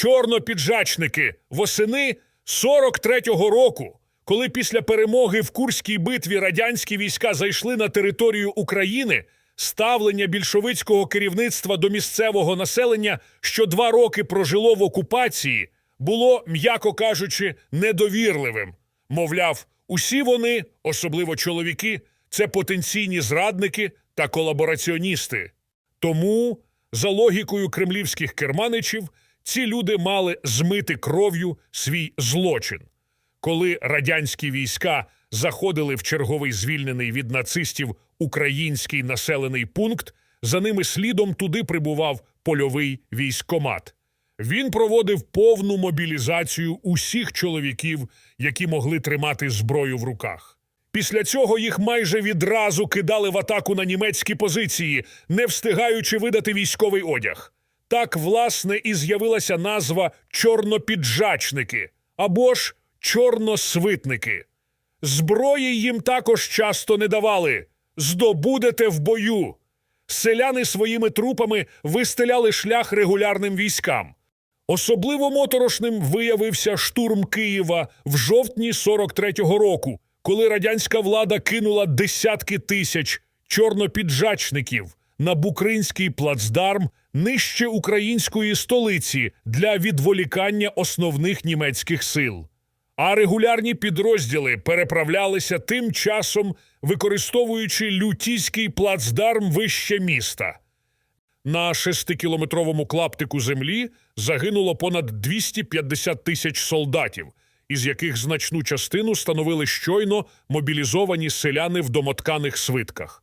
чорнопіджачники восени 43-го року, коли після перемоги в Курській битві радянські війська зайшли на територію України, ставлення більшовицького керівництва до місцевого населення, що два роки прожило в окупації, було, м'яко кажучи, недовірливим. Мовляв, усі вони, особливо чоловіки, це потенційні зрадники та колабораціоністи. Тому, за логікою кремлівських керманичів, ці люди мали змити кров'ю свій злочин. Коли радянські війська заходили в черговий звільнений від нацистів український населений пункт, за ними слідом туди прибував польовий військкомат. Він проводив повну мобілізацію усіх чоловіків, які могли тримати зброю в руках. Після цього їх майже відразу кидали в атаку на німецькі позиції, не встигаючи видати військовий одяг. Так, власне, і з'явилася назва чорнопіджачники або ж чорносвитники. Зброї їм також часто не давали. Здобудете в бою. Селяни своїми трупами вистеляли шлях регулярним військам. Особливо моторошним виявився штурм Києва в жовтні 43-го року, коли радянська влада кинула десятки тисяч чорнопіджачників на Букринський плацдарм нижче української столиці для відволікання основних німецьких сил. А регулярні підрозділи переправлялися тим часом, використовуючи лютійський плацдарм вище міста. На шестикілометровому клаптику землі загинуло понад 250 тисяч солдатів, із яких значну частину становили щойно мобілізовані селяни в домотканих свитках.